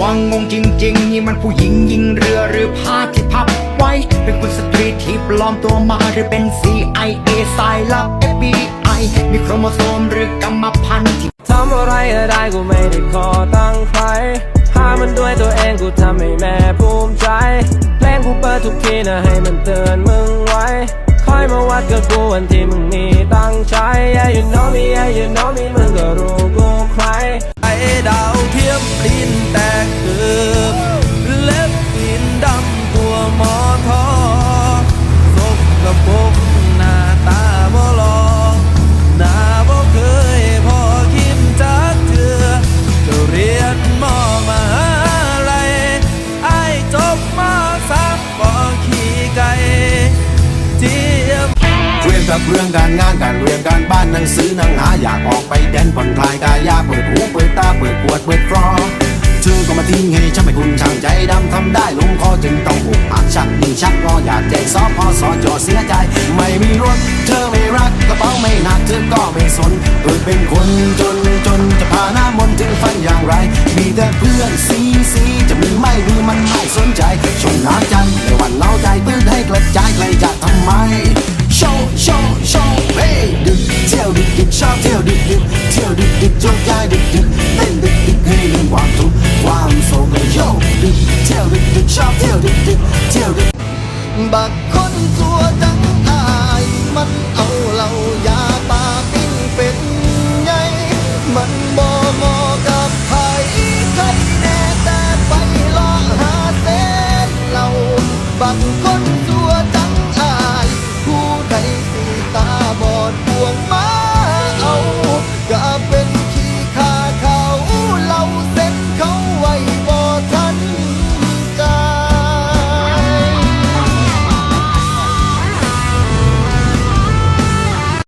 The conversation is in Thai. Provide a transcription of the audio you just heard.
วังงงจริงๆ นี่มันผู้หญิงยิงเรือหรือผ้าที่พับไว้ เป็นคุณสตรีที่ปลอมตัวมาหรือเป็น CIA สายลับ FBI มีโครโมโซมหรือกรรมพันธุ์ที่ทำอะไรก็ได้กูไม่ได้ขอตั้งใครหามันด้วยตัวเองกูทำให้แม่ภูมิใจ เพลงกูเปิดทุกทีนะให้มันเตือนมึงไว้ คอยมาวัดกับกูวันที่มึงมีตั้งใจ Yeah you know me yeah you know กับเรื่องการงานการเรียนการบ้านหนังสือหนังหาอยากออกไปแดนผ่อนคลายกายาเปิดหูเปิดตาเปิดปวดเปิดฟรอเธอก็มาทิ้งให้ฉันไปคุณช่างใจดำทำได้ลงคอจึงต้องอุกอักชักนิ่งชักงออยากแจกซอพอสอจอเสียใจ ไม่มีรถเธอไม่รักกระเป๋าไม่หนักเธอก็ไม่สนเกิดเป็นคนจนจนจะพาหน้ามนถึงฝันอย่างไร มีแต่เพื่อนซีซี บักคนตัวจังอายมันเอาเหล่ายาปาปิ้งเป็นไงมันบ่เหมาะกับไผใครแน่แต่ไปลอหาเส้นเหล่าบักคน